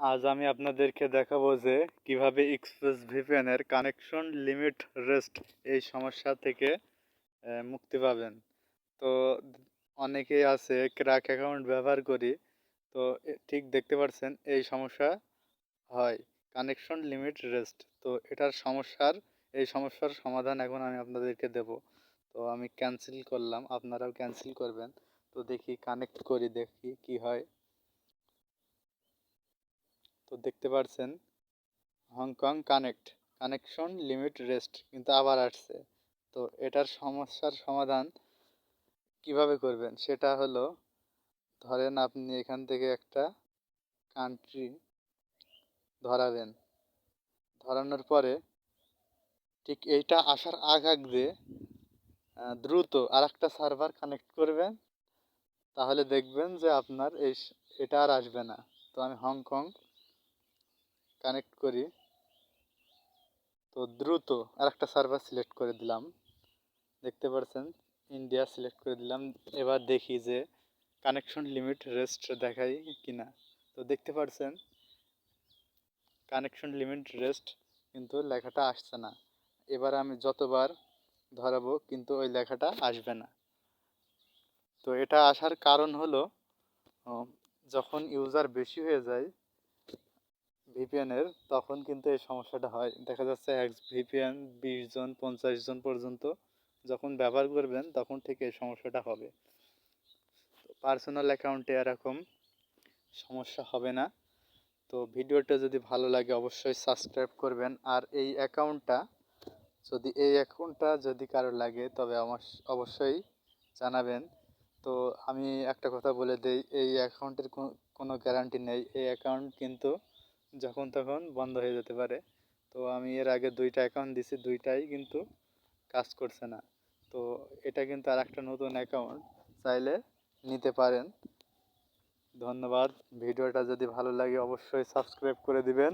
আজ আমি আপনাদেরকে দেখাবো যে কীভাবে এক্সপ্রেস ভিপিএন এর কানেকশন লিমিট রেস্ট এই সমস্যা থেকে মুক্তি পাবেন। তো অনেকেই আছে ক্র্যাক অ্যাকাউন্ট ব্যবহার করি, তো ঠিক দেখতে পাচ্ছেন এই সমস্যা হয়। কানেকশন লিমিট রেস্ট তো এটার সমস্যার, এই সমস্যার সমাধান এখন আমি আপনাদেরকে দেব। তো আমি ক্যান্সেল করলাম, আপনারাও ক্যান্সেল করবেন। তো দেখি কানেক্ট করি, দেখি কি হয়। তো দেখতে পাচ্ছেন Hong Kong connect connection limit reset কিন্তু আবার আসছে। তো এটার সমস্যার সমাধান কীভাবে করবেন? সেটা হলো, ধরেন আপনি এখান থেকে একটা কান্ট্রি ধরাবেন। ধরানোর পরে ঠিক এইটা আসার আগ আগ দ্রুত আর একটা সার্ভার কানেক্ট করবেন। তাহলে দেখবেন যে আপনার এই এটা আর আসবে না। তো আমি হংকং কানেক্ট করি। তো দ্রুত আর একটা সার্ভার সিলেক্ট করে দিলাম। দেখতে পাচ্ছেন ইন্ডিয়া সিলেক্ট করে দিলাম। এবার দেখি যে কানেকশন লিমিট রেস্ট দেখাই কিনা। তো দেখতে পাচ্ছেন কানেকশন লিমিট রেস্ট কিন্তু লেখাটা আসছে না। এবার আমি যতবার ধরাবো কিন্তু ওই লেখাটা আসবে না। তো এটা আসার কারণ হলো যখন ইউজার বেশি হয়ে যায় ভিপিএনের তখন কিন্তু এই সমস্যাটা হয়। দেখা যাচ্ছে এক ভিপিএন বিশ জন, পঞ্চাশ জন পর্যন্ত যখন ব্যবহার করবেন, তখন থেকে এই সমস্যাটা হবে। পার্সোনাল অ্যাকাউন্টে এরকম সমস্যা হবে না। তো ভিডিওটা যদি ভালো লাগে, অবশ্যই সাবস্ক্রাইব করবেন। আর এই অ্যাকাউন্টটা যদি এই অ্যাকাউন্টটা যদি কারোর লাগে, তবে অবশ্যই জানাবেন। তো আমি একটা কথা বলে দেই, এই অ্যাকাউন্টের কোনো গ্যারান্টি নেই। এই অ্যাকাউন্ট কিন্তু যখন তখন বন্ধ হয়ে যেতে পারে। তো আমি এর আগে দুইটা অ্যাকাউন্ট দিছি, দুইটাই কিন্তু কাজ করছে না। তো এটা কিন্তু আর একটা নতুন অ্যাকাউন্ট চাইলে নিতে পারেন। ধন্যবাদ। ভিডিওটা যদি ভালো লাগে, অবশ্যই সাবস্ক্রাইব করে দিবেন।